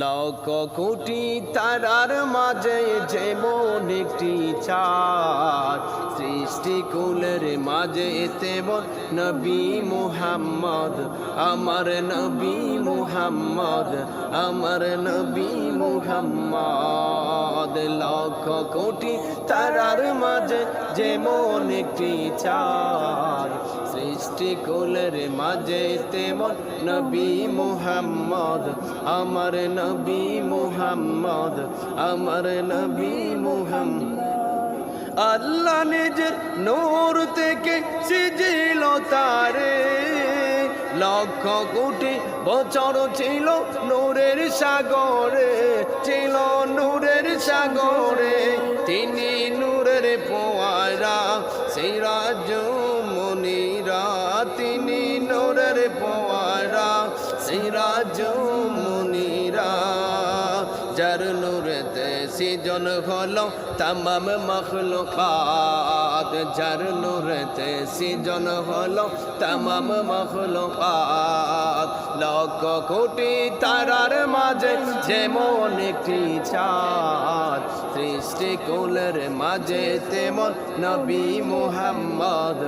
Lock কোটি তারার মাঝে যেমন একটি সৃষ্টি কুলের মাঝে তেমন নবী মুহাম্মদ, আমার নবী মুহাম্মদ, আমার নবী মুহাম্মদ। লক্ষ কোটি তারার মাঝে যেমন একটি চাঁদ সৃষ্টি কুলের মাঝে তেমন নবী মুহাম্মদ, আমার নবী মুহাম্মদ, আমার নবী মুহাম্মদ। আল্লাহ নিজের নূর থেকে সিজিল তারে, লক্ষ কোটি বছর ছিল নূরের সাগরে, ছিল নূরের সাগরে। তিনি নূরের পোয়ারা সিরাজ মনিরা তিনি নোরের পোয়ারা সিরাজ মুনিরা যার নূরেতে সৃজন হলো তামাম মখলুকাত, যার নূরেতে সৃজন হলো তামাম মখলুকাত। লক্ষ কোটি তারার মাঝে যেমন একটি চাঁদ, সৃষ্টি কুলের মাঝে তেমন নবী মুহাম্মদ।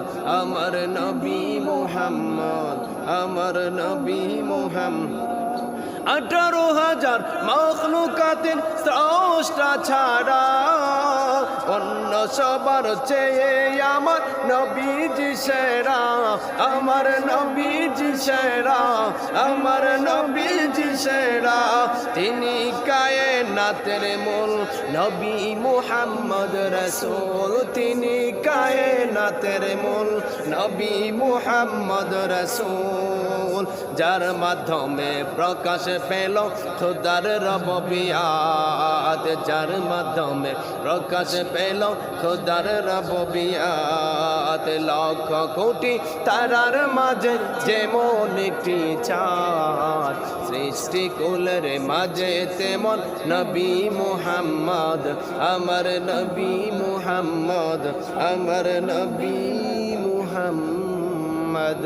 আমার নবী মুহাম্মদ, আমার নবী মুহাম্মদ। আঠারো হাজার মখলুকাতের স্রষ্টা ছাড়া অন্য সবার চেয়ে আমার নবীজি সেরা, আমার নবীজি সেরা, আমার নবীজি সেরা। তিনি কায়ে নাতের মূল নবী মুহাম্মদ রসুল, তিনি কায়ে নাতের মূল নবী মুহাম্মদ রসুল। যার মাধ্যমে প্রকাশ পেল খুদার রবিয়াত যার মাধ্যমে প্রকাশ পেল খুদার রবিয়াত লক্ষ কোটি তারার মাঝে যেমন একটি সৃষ্টি কুলের মাঝে তেমন নবী মুহাম্মদ আমার নবী মুহাম্মদ আমার নবী মুহাম্মদ।